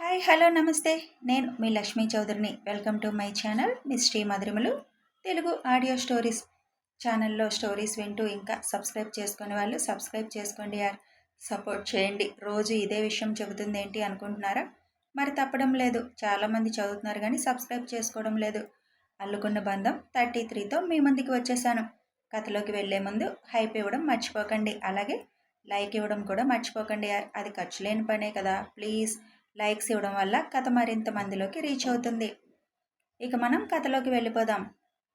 Hi hello నమస్తే. నేను మీ Lakshmi చౌదరిని. Welcome to my channel mystery మధురిమలు. Telugu audio stories ఛానల్లో స్టోరీస్ వింటూ ఇంకా సబ్స్క్రైబ్ చేసుకునే వాళ్ళు సబ్స్క్రైబ్ చేసుకోండి యార్. సపోర్ట్ చేయండి. రోజు ఇదే విషయం చెబుతుంది ఏంటి అనుకుంటున్నారా? మరి తప్పడం లేదు. చాలామంది చదువుతున్నారు కానీ సబ్స్క్రైబ్ చేసుకోవడం లేదు. అల్లుకున్న బంధం థర్టీ త్రీతో మీ ముందుకు వచ్చేసాను. కథలోకి వెళ్ళే ముందు హైప్ ఇవ్వడం మర్చిపోకండి. అలాగే లైక్ ఇవ్వడం కూడా మర్చిపోకండి యార్. అది ఖర్చు లేని పనే కదా. ప్లీజ్ లైక్స్ ఇవ్వడం వల్ల కథ మరింత మందిలోకి రీచ్ అవుతుంది. ఇక మనం కథలోకి వెళ్ళిపోదాం.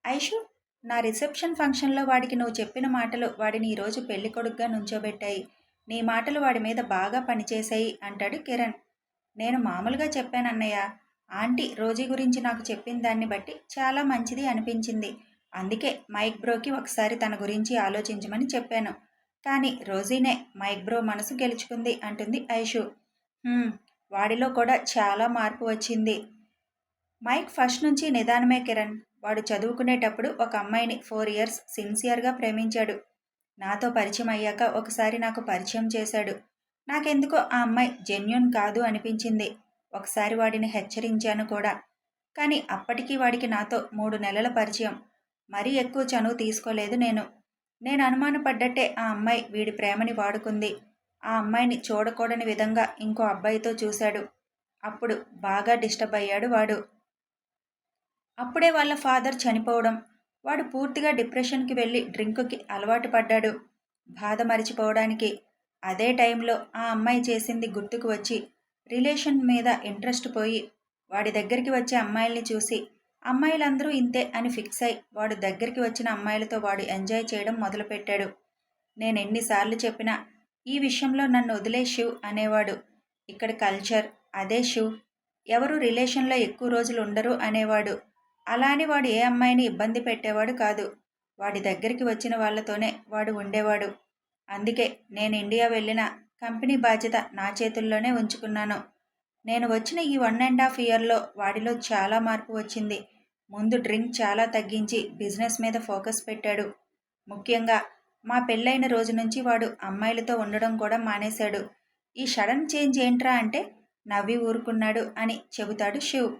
ఐషు నా రిసెప్షన్ ఫంక్షన్లో వాడికి నువ్వు చెప్పిన మాటలు వాడిని ఈరోజు పెళ్ళి కొడుకుగా నుంచోబెట్టాయి. నీ మాటలు వాడి మీద బాగా పనిచేశాయి అంటాడు కిరణ్. నేను మామూలుగా చెప్పానన్నయ్య ఆంటీ రోజీ గురించి నాకు చెప్పిన దాన్ని బట్టి చాలా మంచిది అనిపించింది. అందుకే మైక్ బ్రోకి ఒకసారి తన గురించి ఆలోచించమని చెప్పాను. కానీ రోజీనే మైక్ బ్రో మనసు గెలుచుకుంది అంటుంది ఐషు. వాడిలో కూడా చాలా మార్పు వచ్చింది. మైక్ ఫస్ట్ నుంచి నిదానమే కిరణ్. వాడు చదువుకునేటప్పుడు ఒక అమ్మాయిని ఫోర్ ఇయర్స్ సిన్సియర్గా ప్రేమించాడు. నాతో పరిచయం అయ్యాక ఒకసారి నాకు పరిచయం చేశాడు. నాకెందుకో ఆ అమ్మాయి జెన్యున్ కాదు అనిపించింది. ఒకసారి వాడిని హెచ్చరించాను కూడా. కానీ అప్పటికీ వాడికి నాతో మూడు నెలల పరిచయం. మరీ ఎక్కువ చనువు తీసుకోలేదు నేను. నేను అనుమానపడ్డట్టే ఆ అమ్మాయి వీడి ప్రేమని వాడుకుంది. ఆ అమ్మాయిని చూడకూడని విధంగా ఇంకో అబ్బాయితో చూశాడు. అప్పుడు బాగా డిస్టర్బ్ అయ్యాడు వాడు. అప్పుడే వాళ్ళ ఫాదర్ చనిపోవడం. వాడు పూర్తిగా డిప్రెషన్కి వెళ్ళి డ్రింకుకి అలవాటు పడ్డాడు. బాధ మరిచిపోవడానికి. అదే టైంలో ఆ అమ్మాయి చేసింది గుర్తుకు వచ్చి రిలేషన్ మీద ఇంట్రెస్ట్ పోయి వాడి దగ్గరికి వచ్చే అమ్మాయిల్ని చూసి అమ్మాయిలందరూ ఇంతే అని ఫిక్స్ అయి వాడు దగ్గరికి వచ్చిన అమ్మాయిలతో వాడు ఎంజాయ్ చేయడం మొదలుపెట్టాడు. నేను ఎన్నిసార్లు చెప్పినా ఈ విషయంలో నన్ను వదిలే శివ్ అనేవాడు. ఇక్కడ కల్చర్ అదే శివ్. ఎవరు రిలేషన్లో ఎక్కువ రోజులు ఉండరు అనేవాడు. అలాని వాడు ఏ అమ్మాయిని ఇబ్బంది పెట్టేవాడు కాదు. వాడి దగ్గరికి వచ్చిన వాళ్ళతోనే వాడు ఉండేవాడు. అందుకే నేను ఇండియా వెళ్ళిన కంపెనీ బాధ్యత నా చేతుల్లోనే ఉంచుకున్నాను. నేను వచ్చిన ఈ వన్ అండ్ హాఫ్ ఇయర్లో వాడిలో చాలా మార్పు వచ్చింది. ముందు డ్రింక్ చాలా తగ్గించి బిజినెస్ మీద ఫోకస్ పెట్టాడు. ముఖ్యంగా మా పెళ్ళైన రోజు నుంచి వాడు అమ్మాయిలతో ఉండడం కూడా మానేశాడు. ఈ సడన్ చేంజ్ ఏంట్రా అంటే నవ్వి ఊరుకున్నాడు అని చెబుతాడు శివ్.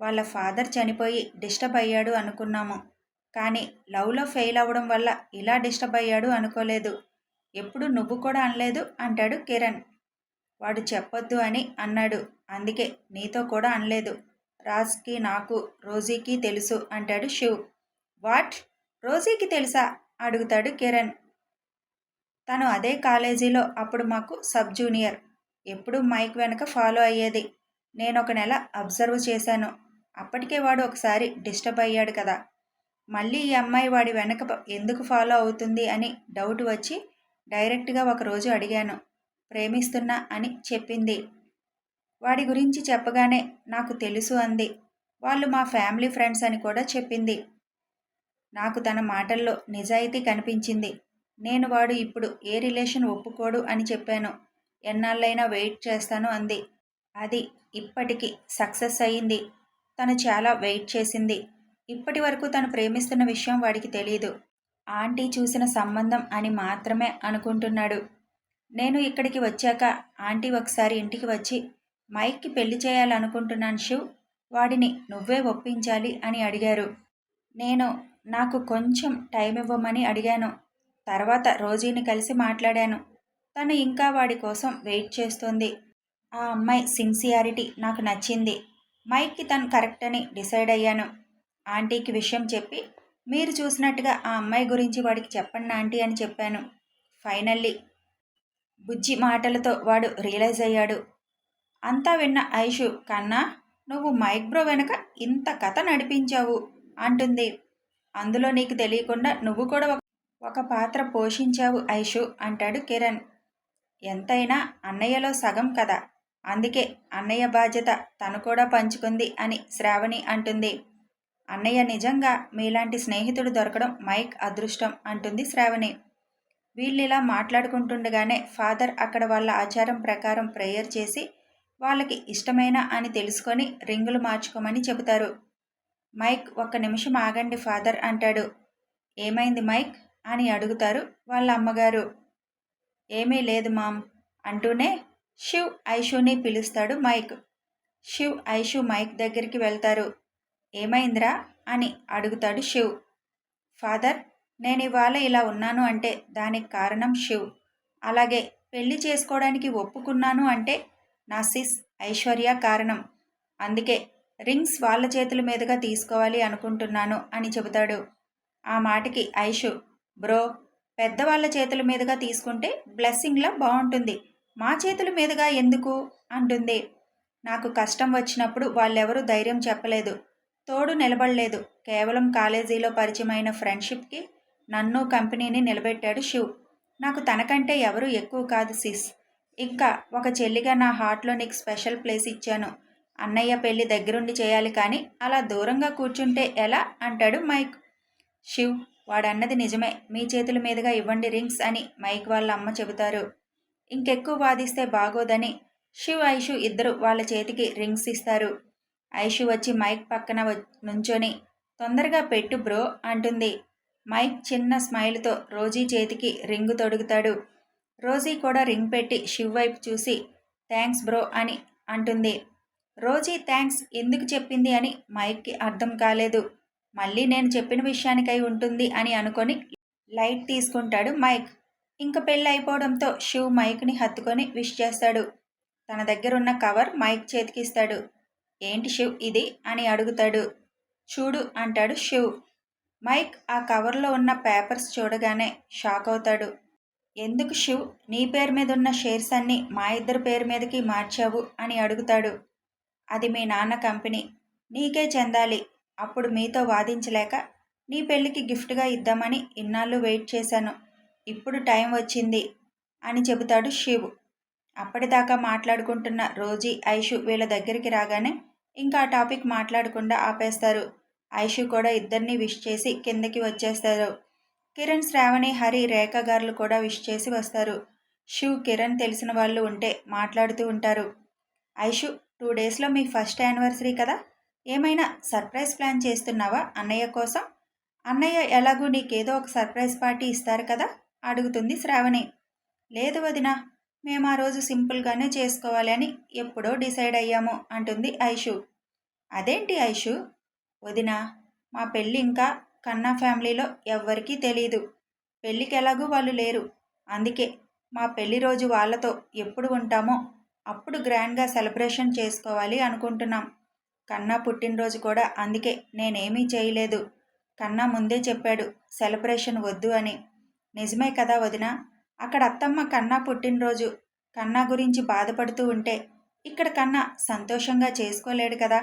వాళ్ళ ఫాదర్ చనిపోయి డిస్టర్బ్ అయ్యాడు అనుకున్నాము. కానీ లవ్లో ఫెయిల్ అవ్వడం వల్ల ఇలా డిస్టర్బ్ అయ్యాడు అనుకోలేదు. ఎప్పుడు నువ్వు కూడా అనలేదు అంటాడు కిరణ్. వాడు చెప్పొద్దు అని అన్నాడు. అందుకే నీతో కూడా అనలేదు. రాజ్కి నాకు రోజీకి తెలుసు అంటాడు శివ్. వాట్? రోజీకి తెలుసా? అడుగుతాడు కిరణ్. తను అదే కాలేజీలో అప్పుడు మాకు సబ్ జూనియర్. ఎప్పుడు మైక్ వెనక ఫాలో అయ్యేది. నేను ఒక నెల అబ్జర్వ్ చేశాను. అప్పటికే వాడు ఒకసారి డిస్టర్బ్ అయ్యాడు కదా. మళ్ళీ ఈ అమ్మాయి వాడి వెనక ఎందుకు ఫాలో అవుతుంది అని డౌట్ వచ్చి డైరెక్ట్గా ఒకరోజు అడిగాను. ప్రేమిస్తున్నా అని చెప్పింది. వాడి గురించి చెప్పగానే నాకు తెలుసు అంది. వాళ్ళు మా ఫ్యామిలీ ఫ్రెండ్స్ అని కూడా చెప్పింది. నాకు తన మాటల్లో నిజాయితీ కనిపించింది. నేను వాడు ఇప్పుడు ఏ రిలేషన్ ఒప్పుకోడు అని చెప్పాను. ఎన్నాళ్ళైనా వెయిట్ చేస్తాను అంది. అది ఇప్పటికి సక్సెస్ అయ్యింది తను చాలా వెయిట్ చేసింది. ఇప్పటి వరకు తను ప్రేమిస్తున్న విషయం వాడికి తెలియదు ఆంటీ చూసిన సంబంధం అని మాత్రమే అనుకుంటున్నాడు. నేను ఇక్కడికి వచ్చాక ఆంటీ ఒకసారి ఇంటికి వచ్చి మైక్కి పెళ్ళి చేయాలనుకుంటున్నాను శివ్ వాడిని నువ్వే ఒప్పించాలి అని అడిగారు. నేను నాకు కొంచెం టైం ఇవ్వమని అడిగాను. తర్వాత రోజీని కలిసి మాట్లాడాను. తను ఇంకా వాడి కోసం వెయిట్ చేస్తుంది. ఆ అమ్మాయి సిన్సియారిటీ నాకు నచ్చింది. మైక్కి తను కరెక్ట్ అని డిసైడ్ అయ్యాను. ఆంటీకి విషయం చెప్పి మీరు చూసినట్టుగా ఆ అమ్మాయి గురించి వాడికి చెప్పండి ఆంటీ అని చెప్పాను. ఫైనల్లీ బుజ్జి మాటలతో వాడు రియలైజ్ అయ్యాడు. అంతా విన్న ఐషు కన్నా నువ్వు మైక్ బ్రో వెనక ఇంత కథ నడిపించావు అంటుంది. అందులో నీకు తెలియకుండా నువ్వు కూడా ఒక పాత్ర పోషించావు ఐషు అంటాడు కిరణ్. ఎంతైనా అన్నయ్యలో సగం కదా. అందుకే అన్నయ్య బాధ్యత తను కూడా పంచుకుంది అని శ్రావణి అంటుంది. అన్నయ్య నిజంగా మీలాంటి స్నేహితుడు దొరకడం మైక్ అదృష్టం అంటుంది శ్రావణి. వీళ్ళిలా మాట్లాడుకుంటుండగానే ఫాదర్ అక్కడ వాళ్ళ ఆచారం ప్రకారం ప్రేయర్ చేసి వాళ్ళకి ఇష్టమైన అని తెలుసుకొని రింగులు మార్చుకోమని చెబుతారు. మైక్ ఒక్క నిమిషం ఆగండి ఫాదర్ అంటాడు. ఏమైంది మైక్? అని అడుగుతారు వాళ్ళ అమ్మగారు. ఏమీ లేదు మామ్ అంటూనే శివ్ ఐషుని పిలుస్తాడు మైక్. శివ్ ఐషు మైక్ దగ్గరికి వెళ్తారు. ఏమైందిరా? అని అడుగుతాడు శివ్ ఫాదర్ నేను ఇవాళ ఇలా ఉన్నాను అంటే దానికి కారణం శివ్ అలాగే పెళ్ళి చేసుకోవడానికి ఒప్పుకున్నాను అంటే నా సిస్ ఐశ్వర్య కారణం. అందుకే రింగ్స్ వాళ్ళ చేతుల మీదుగా తీసుకోవాలి అనుకుంటున్నాను అని చెబుతాడు. ఆ మాటకి ఐషు బ్రో పెద్దవాళ్ళ చేతుల మీదుగా తీసుకుంటే బ్లెస్సింగ్లా బాగుంటుంది. మా చేతుల మీదుగా ఎందుకు? అంటుంది. నాకు కష్టం వచ్చినప్పుడు వాళ్ళెవరూ ధైర్యం చెప్పలేదు. తోడు నిలబడలేదు. కేవలం కాలేజీలో పరిచయమైన ఫ్రెండ్షిప్కి నన్ను కంపెనీని నిలబెట్టాడు శివ్ నాకు తనకంటే ఎవరు ఎక్కువ కాదు సిస్. ఇంకా ఒక చెల్లిగా నా హార్ట్లో నీకు స్పెషల్ ప్లేస్ ఇచ్చాను. అన్నయ్య పెళ్ళి దగ్గరుండి చేయాలి కానీ అలా దూరంగా కూర్చుంటే ఎలా? అంటాడు మైక్. శివ్ వాడన్నది నిజమే. మీ చేతుల మీదుగా ఇవ్వండి రింగ్స్ అని మైక్ వాళ్ళ అమ్మ చెబుతారు. ఇంకెక్కువ వాదిస్తే బాగోదని శివ్ ఐషు ఇద్దరు వాళ్ళ చేతికి రింగ్స్ ఇస్తారు. ఐషు వచ్చి మైక్ పక్కన నుంచొని తొందరగా పెట్టు బ్రో అంటుంది. మైక్ చిన్న స్మైల్తో రోజీ చేతికి రింగు తొడుగుతాడు. రోజీ కూడా రింగ్ పెట్టి శివ్ వైపు చూసి థ్యాంక్స్ బ్రో అని అంటుంది. రోజీ థ్యాంక్స్ ఎందుకు చెప్పింది అని మైక్కి అర్థం కాలేదు. మళ్ళీ నేను చెప్పిన విషయానికై ఉంటుంది అని అనుకొని లైట్ తీసుకుంటాడు మైక్. ఇంక పెళ్ళి అయిపోవడంతో శివ్ మైక్ని హత్తుకొని విష్ చేస్తాడు. తన దగ్గర ఉన్న కవర్ మైక్ చేతికిస్తాడు ఏంటి శివ్ ఇది? అని అడుగుతాడు. చూడు అంటాడు శివ్ మైక్ ఆ కవర్లో ఉన్న పేపర్స్ చూడగానే షాక్ అవుతాడు. ఎందుకు శివ్ నీ పేరు మీద ఉన్న షేర్స్ అన్నీ మా ఇద్దరి పేరు మీదకి మార్చావు అని అడుగుతాడు. అది మీ నాన్న కంపెనీ. నీకే చెందాలి. అప్పుడు మీతో వాదించలేక నీ పెళ్ళికి గిఫ్ట్గా ఇద్దామని ఇన్నాళ్ళు వెయిట్ చేశాను. ఇప్పుడు టైం వచ్చింది అని చెబుతాడు శివు. అప్పటిదాకా మాట్లాడుకుంటున్న రోజీ ఐషు వీళ్ళ దగ్గరికి రాగానే ఇంకా ఆ టాపిక్ మాట్లాడకుండా ఆపేస్తారు. ఐషు కూడా ఇద్దరిని విష్ చేసి కిందకి వచ్చేస్తారు. కిరణ్ శ్రావణి హరి రేఖ గారులు కూడా విష్ చేసి వస్తారు. శివ్ కిరణ్ తెలిసిన వాళ్ళు ఉంటే మాట్లాడుతూ ఉంటారు. ఐషు టూ డేస్లో మీ ఫస్ట్ యానివర్సరీ కదా? ఏమైనా సర్ప్రైజ్ ప్లాన్ చేస్తున్నావా అన్నయ్య కోసం? అన్నయ్య ఎలాగూ నీకేదో ఒక సర్ప్రైజ్ పార్టీ ఇస్తారు కదా? అడుగుతుంది శ్రావణి. లేదు వదిన మేము ఆ రోజు సింపుల్గానే చేసుకోవాలి అని ఎప్పుడో డిసైడ్ అయ్యాము అంటుంది ఐషు. అదేంటి ఐషు? వదిన మా పెళ్ళి ఇంకా కన్నా ఫ్యామిలీలో ఎవ్వరికీ తెలీదు. పెళ్ళికి ఎలాగూ వాళ్ళు లేరు. అందుకే మా పెళ్ళి రోజు వాళ్ళతో ఎప్పుడు ఉంటామో అప్పుడు గ్రాండ్గా సెలబ్రేషన్ చేసుకోవాలి అనుకుంటున్నాం. కన్నా పుట్టినరోజు కూడా అందుకే నేనేమీ చేయలేదు. కన్నా ముందే చెప్పాడు సెలబ్రేషన్ వద్దు అని. నిజమే కదా వదిన? అక్కడ అత్తమ్మ కన్నా పుట్టినరోజు కన్నా గురించి బాధపడుతూ ఉంటే ఇక్కడ కన్నా సంతోషంగా చేసుకోలేడు కదా.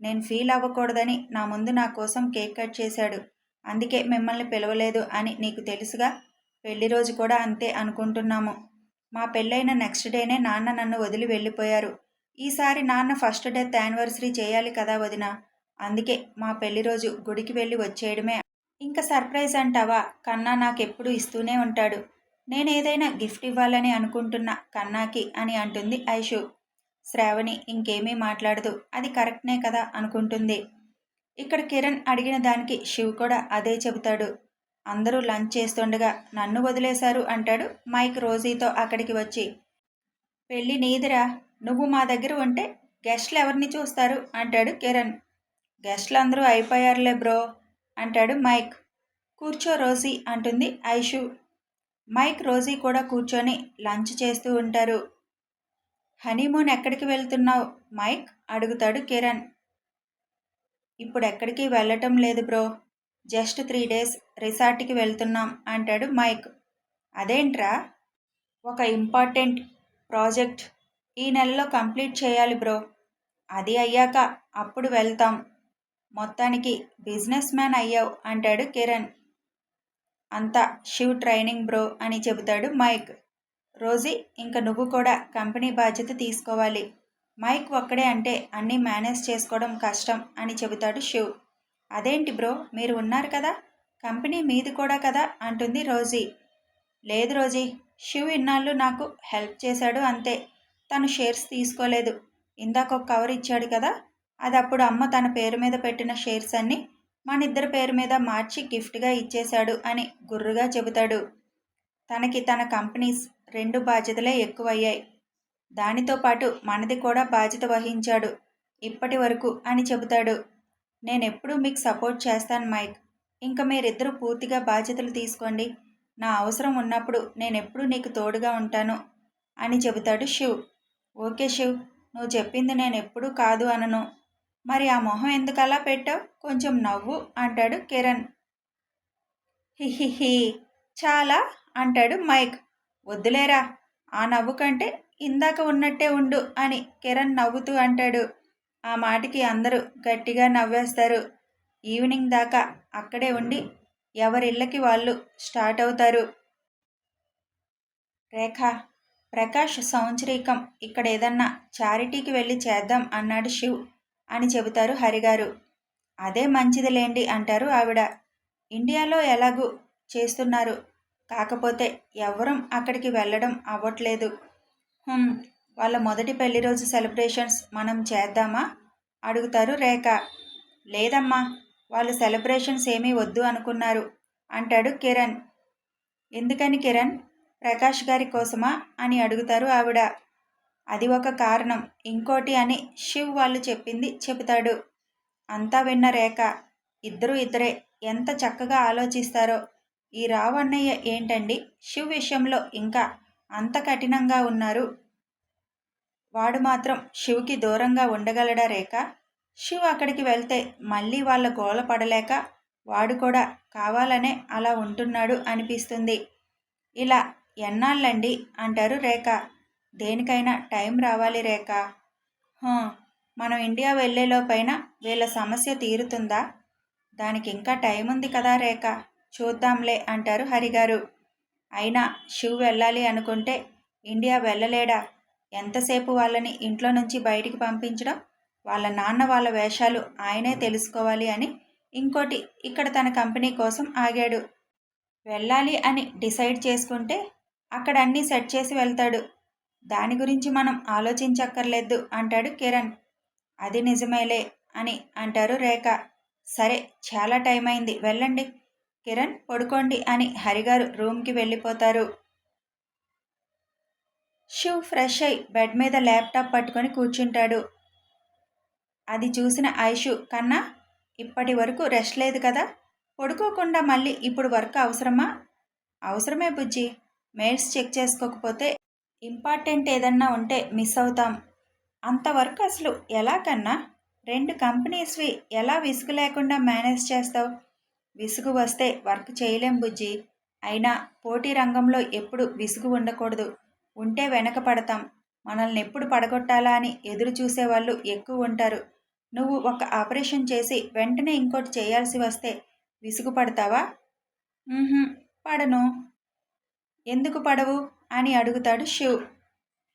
నేను ఫీల్ అవ్వకూడదని నా ముందు నా కోసం కేక్ కట్ చేశాడు. అందుకే మిమ్మల్ని పిలవలేదు అని నీకు తెలుసుగా? పెళ్ళి రోజు కూడా అంతే అనుకుంటున్నాము. మా పెళ్ళైన నెక్స్ట్ డేనే నాన్న నన్ను వదిలి వెళ్ళిపోయారు. ఈసారి నాన్న ఫస్ట్ డెత్ యానివర్సరీ చేయాలి కదా వదిన? అందుకే మా పెళ్ళి రోజు గుడికి వెళ్ళి వచ్చేయడమే. ఇంకా సర్ప్రైజ్ అంటావా? కన్నా నాకెప్పుడు ఇస్తూనే ఉంటాడు. నేను ఏదైనా గిఫ్ట్ ఇవ్వాలని అనుకుంటున్న కన్నాకి అని అంటుంది ఐషు. శ్రావణి ఇంకేమీ మాట్లాడదు. అది కరెక్ట్నే కదా అనుకుంటుంది. ఇక్కడ కిరణ్ అడిగిన దానికి శివ్ కూడా అదే చెబుతాడు. అందరూ లంచ్ చేస్తుండగా నన్ను వదిలేశారు అంటాడు మైక్ రోజీతో అక్కడికి వచ్చి. పెళ్ళి నీదిరా నువ్వు మా దగ్గర ఉంటే గెస్ట్లు ఎవరిని చూస్తారు? అంటాడు కిరణ్. గెస్ట్లు అందరూ అయిపోయారులే బ్రో అంటాడు మైక్. కూర్చో రోజీ అంటుంది ఐషు. మైక్ రోజీ కూడా కూర్చొని లంచ్ చేస్తూ ఉంటారు. హనీమూన్ ఎక్కడికి వెళ్తున్నావు? మైక్ అడుగుతాడు కిరణ్. ఇప్పుడు ఎక్కడికి వెళ్ళటం లేదు బ్రో జస్ట్ త్రీ డేస్ రిసార్ట్కి వెళ్తున్నాం అంటాడు మైక్. అదేంట్రా? ఒక ఇంపార్టెంట్ ప్రాజెక్ట్ ఈ నెలలో కంప్లీట్ చేయాలి బ్రో. అది అయ్యాక అప్పుడు వెళ్తాం. మొత్తానికి బిజినెస్ మ్యాన్ అయ్యావు అంటాడు కిరణ్. అంతా షివ్ ట్రైనింగ్ బ్రో అని చెబుతాడు మైక్. రోజీ ఇంక నువ్వు కూడా కంపెనీ బాధ్యత తీసుకోవాలి. మైక్ ఒక్కడే అంటే అన్నీ మేనేజ్ చేసుకోవడం కష్టం అని చెబుతాడు శివ్ అదేంటి బ్రో? మీరు ఉన్నారు కదా? కంపెనీ మీది కూడా కదా అంటుంది రోజీ. లేదు రోజీ శివ్ ఇన్నాళ్ళు నాకు హెల్ప్ చేశాడు అంతే. తను షేర్స్ తీసుకోలేదు. ఇందాక ఒక కవర్ ఇచ్చాడు కదా అది అప్పుడు అమ్మ తన పేరు మీద పెట్టిన షేర్స్ అన్నీ మన ఇద్దరి పేరు మీద మార్చి గిఫ్ట్గా ఇచ్చేశాడు అని గుర్రుగా చెబుతాడు. తనకి తన కంపెనీస్ రెండు బాధ్యతలే ఎక్కువయ్యాయి. దానితో పాటు మనది కూడా బాధ్యత వహించాడు. ఇప్పటి వరకు అని చెబుతాడు. నేనెప్పుడూ మీకు సపోర్ట్ చేస్తాను మైక్. ఇంకా మీరిద్దరూ పూర్తిగా బాధ్యతలు తీసుకోండి. నా అవసరం ఉన్నప్పుడు నేనెప్పుడూ నీకు తోడుగా ఉంటాను అని చెబుతాడు శివ్. ఓకే శివ్ నువ్వు చెప్పింది నేను ఎప్పుడూ కాదు అనను. మరి ఆ మొహం ఎందుకు అలా పెట్టావు? కొంచెం నవ్వు అంటాడు కిరణ్. హిహిహి చాలా అంటాడు మైక్. వద్దులేరా ఆ నవ్వు కంటే ఇందాక ఉన్నట్టే ఉండు అని కిరణ్ నవ్వుతూ అంటాడు. ఆ మాటకి అందరూ గట్టిగా నవ్వేస్తారు. ఈవినింగ్ దాకా అక్కడే ఉండి ఎవరిళ్ళకి వాళ్ళు స్టార్ట్ అవుతారు. రేఖ ప్రకాష్ సంవత్సరీకం ఇక్కడ ఏదన్నా చారిటీకి వెళ్ళి చేద్దాం అన్నాడు శివ్ అని చెబుతారు హరిగారు. అదే మంచిదిలేండి అంటారు ఆవిడ. ఇండియాలో ఎలాగూ చేస్తున్నారు. కాకపోతే ఎవరం అక్కడికి వెళ్ళడం అవ్వట్లేదు. వాళ్ళ మొదటి పెళ్ళి రోజు సెలబ్రేషన్స్ మనం చేద్దామా? అడుగుతారు రేఖ. లేదమ్మా వాళ్ళు సెలబ్రేషన్స్ ఏమీ వద్దు అనుకున్నారు. అంటాడు కిరణ్. ఎందుకని కిరణ్? ప్రకాష్ గారి కోసమా? అని అడుగుతారు ఆవిడ. అది ఒక కారణం. ఇంకోటి అని శివ్ వాళ్ళు చెప్పింది చెబుతాడు. అంతా విన్న రేఖ. ఇద్దరు ఇద్దరే. ఎంత చక్కగా ఆలోచిస్తారో. ఈ రావణయ్య ఏంటండి? శివ్ విషయంలో ఇంకా అంత కఠినంగా ఉన్నారు. వాడు మాత్రం శివుకి దూరంగా ఉండగలడా రేఖ? శివ అక్కడికి వెళ్తే మళ్ళీ వాళ్ళ గోల పడలేక వాడు కూడా కావాలనే అలా ఉంటున్నాడు అనిపిస్తుంది. ఇలా ఎన్నాళ్ళండి? అంటారు రేఖ. దేనికైనా టైం రావాలి రేఖ. మనం ఇండియా వెళ్ళేలోపైన వీళ్ళ సమస్య తీరుతుందా? దానికి ఇంకా టైం ఉంది కదా రేఖ. చూద్దాంలే అంటారు హరిగారు. అయినా శివ్ వెళ్ళాలి అనుకుంటే ఇండియా వెళ్ళలేడా? ఎంతసేపు వాళ్ళని ఇంట్లో నుంచి బయటికి పంపించడం? వాళ్ళ నాన్న వాళ్ళ వేషాలు ఆయనే తెలుసుకోవాలి అని ఇంకోటి ఇక్కడ తన కంపెనీ కోసం ఆగాడు. వెళ్ళాలి అని డిసైడ్ చేసుకుంటే అక్కడ అన్నీ సెట్ చేసి వెళ్తాడు. దాని గురించి మనం ఆలోచించక్కర్లేదు అంటాడు కిరణ్. అది నిజమేలే అని అంటారు రేఖ. సరే చాలా టైం అయింది వెళ్ళండి. కిరణ్ పడుకోండి అని హరిగారు రూమ్కి వెళ్ళిపోతారు. షూ ఫ్రెష్ అయి బెడ్ మీద ల్యాప్టాప్ పట్టుకొని కూర్చుంటాడు. అది చూసిన ఐషు కన్నా ఇప్పటి వరకు రెస్ట్ లేదు కదా? పడుకోకుండా మళ్ళీ ఇప్పుడు వర్క్ అవసరమా? అవసరమే బుజ్జి. మెయిల్స్ చెక్ చేసుకోకపోతే ఇంపార్టెంట్ ఏదన్నా ఉంటే మిస్ అవుతాం. అంత వర్క్ అసలు ఎలా కన్నా? రెండు కంపెనీస్వి ఎలా విసుగు లేకుండా మేనేజ్ చేస్తావు? విసుగు వస్తే వర్క్ చేయలేం బుజ్జి. అయినా పోటీ రంగంలో ఎప్పుడు విసుగు ఉండకూడదు. ఉంటే వెనక పడతాం. మనల్ని ఎప్పుడు పడగొట్టాలా అని ఎదురు చూసేవాళ్ళు ఎక్కువ ఉంటారు. నువ్వు ఒక ఆపరేషన్ చేసి వెంటనే ఇంకోటి చేయాల్సి వస్తే విసుగుపడతావా? పడను. ఎందుకు పడవు? అని అడుగుతాడు శివ్.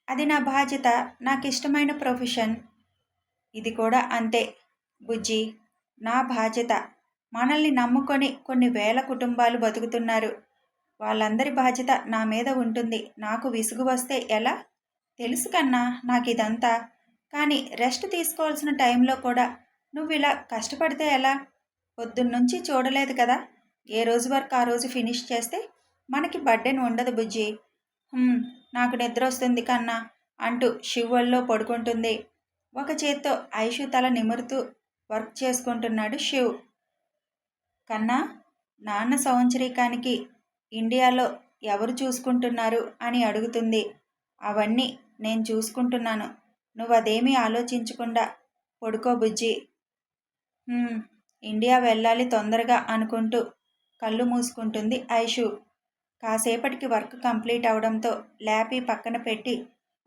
అది నా బాధ్యత నాకు ఇష్టమైన ప్రొఫెషన్. ఇది కూడా అంతే. బుజ్జి నా బాధ్యత. మనల్ని నమ్ముకొని కొన్ని వేల కుటుంబాలు బతుకుతున్నారు. వాళ్ళందరి బాధ్యత నా మీద ఉంటుంది. నాకు విసుగు వస్తే ఎలా? తెలుసు కన్నా నాకు ఇదంతా కానీ రెస్ట్ తీసుకోవాల్సిన టైంలో కూడా నువ్వు ఇలా కష్టపడితే ఎలా? పొద్దున్నుంచి చూడలేదు కదా. ఏ రోజు వరకు ఆ రోజు ఫినిష్ చేస్తే మనకి బర్డెన్ ఉండదు బుజ్జి. నాకు నిద్ర వస్తుంది కన్నా అంటూ శివల్లో పడుకుంటుంది. ఒక చేత్తో ఐషు తల నిమురుతూ వర్క్ చేసుకుంటున్నాడు శివ్ కన్నా నాన్న సంవత్సరీకానికి ఇండియాలో ఎవరు చూసుకుంటున్నారు అని అడుగుతుంది. అవన్నీ నేను చూసుకుంటున్నాను. నువ్వు అదేమీ ఆలోచించకుండా పడుకో బుజ్జి. ఇండియా వెళ్ళాలి తొందరగా అనుకుంటూ కళ్ళు మూసుకుంటుంది ఐషు. కాసేపటికి వర్క్ కంప్లీట్ అవడంతో ల్యాపీ పక్కన పెట్టి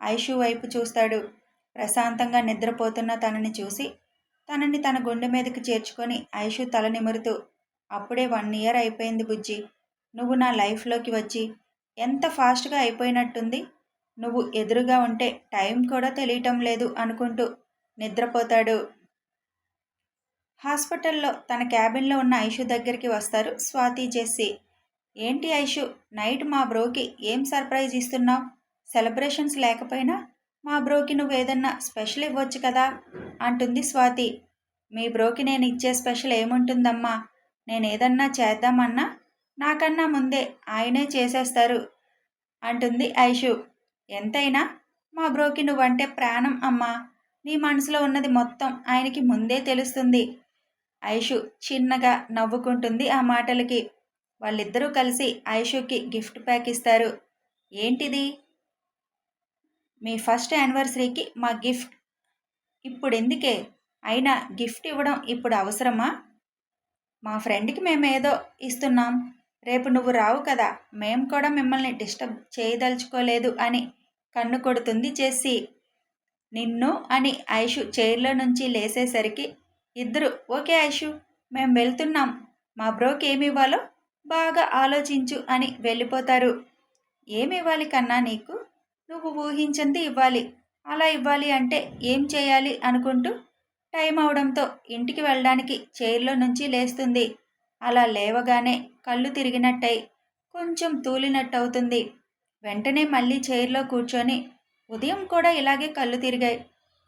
ఐషు వైపు చూస్తాడు. ప్రశాంతంగా నిద్రపోతున్న తనని చూసి తనని తన గుండె మీదకి చేర్చుకొని ఐషు తల నిమురుతూ అప్పుడే వన్ ఇయర్ అయిపోయింది బుజ్జి. నువ్వు నా లైఫ్లోకి వచ్చి ఎంత ఫాస్ట్గా అయిపోయినట్టుంది? నువ్వు ఎదురుగా ఉంటే టైం కూడా తెలియటం లేదు అనుకుంటూ నిద్రపోతాడు. హాస్పిటల్లో తన క్యాబిన్లో ఉన్న ఐషు దగ్గరికి వస్తారు స్వాతి జెస్సి. ఏంటి ఐషు నైట్ మా బ్రోకి ఏం సర్ప్రైజ్ ఇస్తున్నావు? సెలబ్రేషన్స్ లేకపోయినా మా బ్రోకి నువ్వు ఏదన్నా స్పెషల్ ఇవ్వచ్చు కదా? అంటుంది స్వాతి. మీ బ్రోకి నేను ఇచ్చే స్పెషల్ ఏముంటుందమ్మా? నేను ఏదన్నా చేద్దామన్నా నాకన్నా ముందే ఆయనే చేసేస్తారు అంటుంది ఐషు. ఎంతైనా? మా బ్రోకి నువ్వంటే ప్రాణం అమ్మా. నీ మనసులో ఉన్నది మొత్తం ఆయనకి ముందే తెలుస్తుంది. ఐషు చిన్నగా నవ్వుకుంటుంది ఆ మాటలకి. వాళ్ళిద్దరూ కలిసి ఐషుకి గిఫ్ట్ ప్యాక్ ఇస్తారు. ఏంటిది? మీ ఫస్ట్ యానివర్సరీకి మా గిఫ్ట్. ఇప్పుడు ఎందుకే అయినా గిఫ్ట్ ఇవ్వడం ఇప్పుడు అవసరమా? మా ఫ్రెండ్కి మేము ఏదో ఇస్తున్నాం. రేపు నువ్వు రావు కదా. మేము కూడా మిమ్మల్ని డిస్టర్బ్ చేయదలుచుకోలేదు అని కన్ను కొడుతుంది చేసి నిన్ను అని ఐషు చైర్లో నుంచి లేసేసరికి ఇద్దరు ఓకే ఐషు మేము వెళ్తున్నాం. మా బ్రోకి ఏమి ఇవ్వాలో బాగా ఆలోచించు అని వెళ్ళిపోతారు. ఏమి ఇవ్వాలి కన్నా నీకు? నువ్వు ఊహించింది ఇవ్వాలి. అలా ఇవ్వాలి అంటే ఏం చేయాలి? అనుకుంటూ టైం అవడంతో ఇంటికి వెళ్ళడానికి చైర్లో నుంచి లేస్తుంది. అలా లేవగానే కళ్ళు తిరిగినట్టయి కొంచెం తూలినట్టు అవుతుంది వెంటనే మళ్ళీ చైర్లో కూర్చొని ఉదయం కూడా ఇలాగే కళ్ళు తిరిగాయి.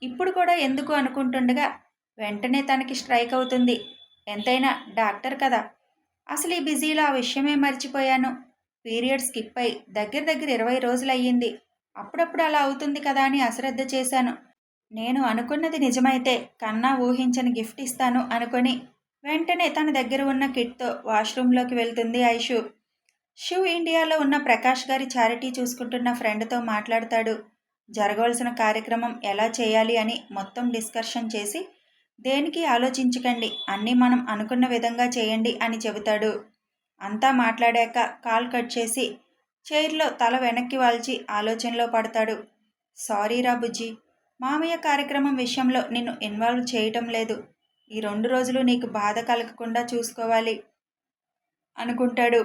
ఇప్పుడు కూడా ఎందుకు అనుకుంటుండగా వెంటనే తనకి స్ట్రైక్ అవుతుంది. ఎంతైనా డాక్టర్ కదా. అసలు ఈ బిజీలో ఆ విషయమే మర్చిపోయాను. పీరియడ్ స్కిప్ అయి దగ్గర దగ్గర ఇరవై రోజులయ్యింది. అప్పుడప్పుడు అలా అవుతుంది కదా అని అశ్రద్ధ చేశాను. నేను అనుకున్నది నిజమైతే కన్నా ఊహించని గిఫ్ట్ ఇస్తాను అనుకొని వెంటనే తన దగ్గర ఉన్న కిట్తో వాష్రూమ్లోకి వెళ్తుంది ఐషు. షూ ఇండియాలో ఉన్న ప్రకాష్ గారి చారిటీ చూసుకుంటున్న ఫ్రెండ్తో మాట్లాడతాడు. జరగవలసిన కార్యక్రమం ఎలా చేయాలి అని మొత్తం డిస్కషన్ చేసి దేనికి ఆలోచించకండి అన్నీ మనం అనుకున్న విధంగా చేయండి అని చెబుతాడు. అంతా మాట్లాడాక కాల్ కట్ చేసి చైర్లో తల వెనక్కి వాల్చి ఆలోచనలో పడతాడు. సారీరా బుజ్జి మామయ్య కార్యక్రమం విషయంలో నిన్ను ఇన్వాల్వ్ చేయటం లేదు. ఈ రెండు రోజులు నీకు బాధ కలగకుండా చూసుకోవాలి అనుకుంటాడు.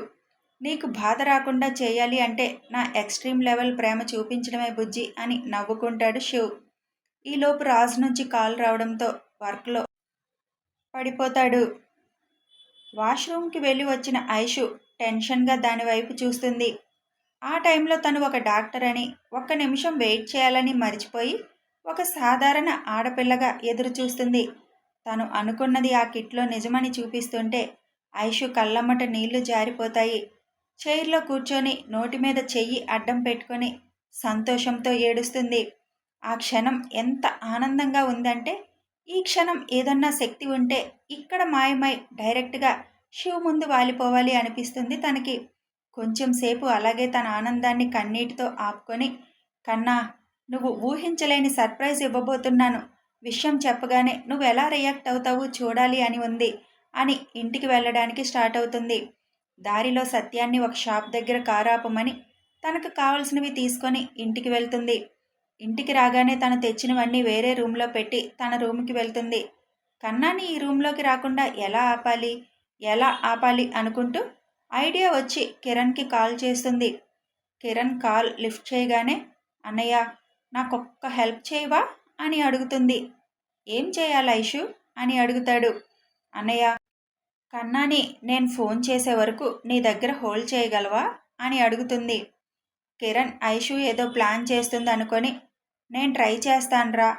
నీకు బాధ రాకుండా చేయాలి అంటే నా ఎక్స్ట్రీమ్ లెవెల్ ప్రేమ చూపించడమే బుజ్జి అని నవ్వుకుంటాడు శివ్. ఈలోపు రాజు నుంచి కాల్ రావడంతో వర్క్లో పడిపోతాడు. వాష్రూమ్కి వెళ్ళి వచ్చిన ఐషు టెన్షన్గా దాని వైపు చూస్తుంది. ఆ టైంలో తను ఒక డాక్టర్ అని ఒక్క నిమిషం వెయిట్ చేయాలని మర్చిపోయి ఒక సాధారణ ఆడపిల్లగా ఎదురు చూస్తుంది. తను అనుకున్నది ఆ కిట్లో నిజమని చూపిస్తుంటే ఐషు కళ్ళమ్మట నీళ్ళు జారిపోతాయి. చైర్లో కూర్చొని నోటి మీద చెయ్యి అడ్డం పెట్టుకొని సంతోషంతో ఏడుస్తుంది. ఆ క్షణం ఎంత ఆనందంగా ఉందంటే ఈ క్షణం ఏదన్నా శక్తి ఉంటే ఇక్కడ మాయమై డైరెక్ట్గా శివు ముందు వాలిపోవాలి అనిపిస్తుంది తనకి. కొంచెం సేపు అలాగే తన ఆనందాన్ని కన్నీటితో ఆపుకొని కన్నా నువ్వు ఊహించలేని సర్ప్రైజ్ ఇవ్వబోతున్నాను. విషయం చెప్పగానే నువ్వు ఎలా రియాక్ట్ అవుతావు చూడాలి అని ఉంది అని ఇంటికి వెళ్ళడానికి స్టార్ట్ అవుతుంది. దారిలో సత్యాన్ని ఒక షాప్ దగ్గర కారాపమని తనకు కావలసినవి తీసుకొని ఇంటికి వెళ్తుంది. ఇంటికి రాగానే తను తెచ్చినవన్నీ వేరే రూమ్లో పెట్టి తన రూమ్కి వెళ్తుంది. కన్నాని ఈ రూమ్లోకి రాకుండా ఎలా ఆపాలి? ఎలా ఆపాలి అనుకుంటూ ఐడియా వచ్చి కిరణ్కి కాల్ చేస్తుంది. కిరణ్ కాల్ లిఫ్ట్ చేయగానే అన్నయ్య నాకొక్క హెల్ప్ చేయవా? అని అడుగుతుంది. ఏం చేయాలి ఐషు? అని అడుగుతాడు. అన్నయ్య కన్నాని నేను ఫోన్ చేసే వరకు నీ దగ్గర హోల్డ్ చేయగలవా? అని అడుగుతుంది. కిరణ్ ఐషు ఏదో ప్లాన్ చేస్తుంది అనుకొని నేను ట్రై చేస్తాన్రా.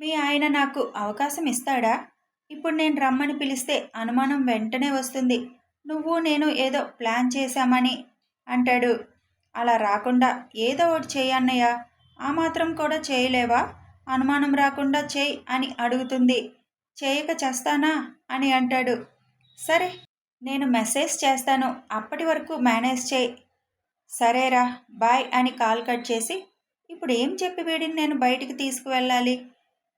మీ ఆయన నాకు అవకాశం ఇస్తాడా? ఇప్పుడు నేను రమ్మని పిలిస్తే అనుమానం వెంటనే వస్తుంది. నువ్వు నేను ఏదో ప్లాన్ చేశామని అంటాడు. అలా రాకుండా ఏదో ఒకటి చేయన్నయ్య ఆ మాత్రం కూడా చేయలేవా? అనుమానం రాకుండా చేయి అని అడుగుతుంది. చేయక చేస్తానా? అని అంటాడు. సరే నేను మెసేజ్ చేస్తాను. అప్పటి వరకు మేనేజ్ చేయి. సరేరా బాయ్ అని కాల్ కట్ చేసి ఇప్పుడు ఏం చెప్పి వీడిని నేను బయటికి తీసుకువెళ్ళాలి?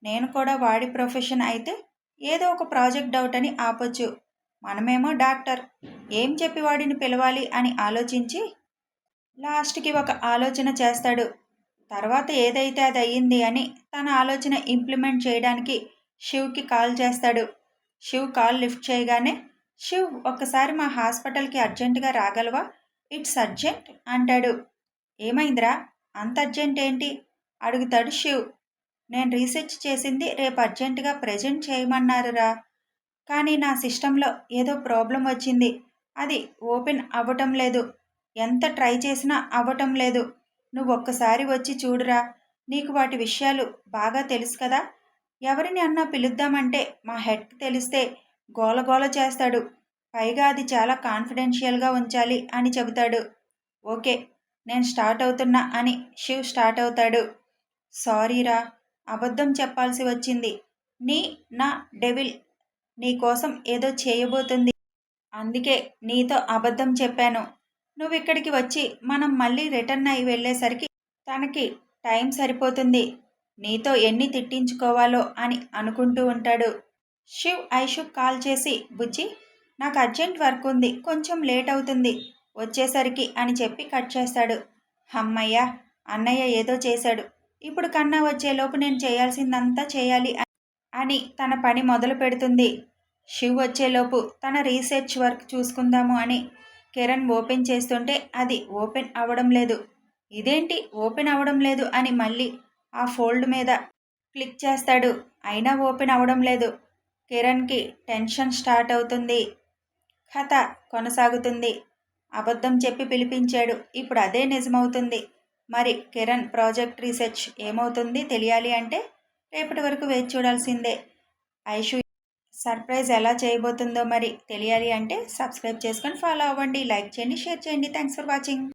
నేను కూడా వాడి ప్రొఫెషన్ అయితే ఏదో ఒక ప్రాజెక్ట్ డౌట్ అని ఆపొచ్చు. మనమేమో డాక్టర్. ఏం చెప్పి వాడిని పిలవాలి అని ఆలోచించి లాస్ట్కి ఒక ఆలోచన చేస్తాడు. తర్వాత ఏదైతే అది అయ్యింది అని తన ఆలోచన ఇంప్లిమెంట్ చేయడానికి శివ్కి కాల్ చేస్తాడు. శివ్ కాల్ లిఫ్ట్ చేయగానే శివ్ ఒక్కసారి మా హాస్పిటల్కి అర్జెంటుగా రాగలవా? ఇట్స్ అర్జెంట్ అంటాడు. ఏమైందిరా? అంత అర్జెంట్ ఏంటి? అడుగుతాడు శివ్. నేను రీసెర్చ్ చేసింది రేపు అర్జెంటుగా ప్రజెంట్ చేయమన్నారురా. కానీ నా సిస్టంలో ఏదో ప్రాబ్లం వచ్చింది. అది ఓపెన్ అవ్వటం లేదు. ఎంత ట్రై చేసినా అవ్వటం లేదు. నువ్వు ఒక్కసారి వచ్చి చూడురా. నీకు వాటి విషయాలు బాగా తెలుసు కదా? ఎవరిని అన్నా పిలుద్దామంటే మా హెడ్కి తెలిస్తే గోలగోల చేస్తాడు. పైగా అది చాలా కాన్ఫిడెన్షియల్గా ఉంచాలి అని చెబుతాడు. ఓకే నేను స్టార్ట్ అవుతున్నా అని శివ్ స్టార్ట్ అవుతాడు. సారీరా అబద్ధం చెప్పాల్సి వచ్చింది. నీ నా డెవిల్ నీ కోసం ఏదో చేయబోతుంది. అందుకే నీతో అబద్ధం చెప్పాను. నువ్వు ఇక్కడికి వచ్చి మనం మళ్ళీ రిటర్న్ అయి వెళ్ళేసరికి తనకి టైం సరిపోతుంది. నీతో ఎన్ని తిట్టించుకోవాలో అని అనుకుంటూ ఉంటాడు. శివ్ ఐషుక్ కాల్ చేసి బుజ్జి నాకు అర్జెంట్ వర్క్ ఉంది కొంచెం లేట్ అవుతుంది వచ్చేసరికి అని చెప్పి కట్ చేస్తాడు. అమ్మయ్య అన్నయ్య ఏదో చేశాడు. ఇప్పుడు కన్నా వచ్చేలోపు నేను చేయాల్సిందంతా చేయాలి అని తన పని మొదలు పెడుతుంది. శివ్ వచ్చేలోపు తన రీసెర్చ్ వర్క్ చూసుకుందాము అని కిరణ్ ఓపెన్ చేస్తుంటే అది ఓపెన్ అవ్వడం లేదు. ఇదేంటి ఓపెన్ అవ్వడం లేదు అని మళ్ళీ ఆ ఫోల్డ్ మీద క్లిక్ చేస్తాడు. అయినా ఓపెన్ అవ్వడం లేదు. కిరణ్కి టెన్షన్ స్టార్ట్ అవుతుంది. కథ కొనసాగుతుంది. అబద్ధం చెప్పి పిలిపించాడు. ఇప్పుడు అదే నిజమవుతుంది. మరి కిరణ్ ప్రాజెక్ట్ రీసెర్చ్ ఏమవుతుంది తెలియాలి అంటే రేపటి వరకు వేచి చూడాల్సిందే. ఐషు సర్ప్రైజ్ ఎలా చేయబోతుందో మరి తెలియాలి అంటే సబ్స్క్రైబ్ చేసుకొని ఫాలో అవ్వండి. లైక్ చేయండి షేర్ చేయండి. Thanks for watching.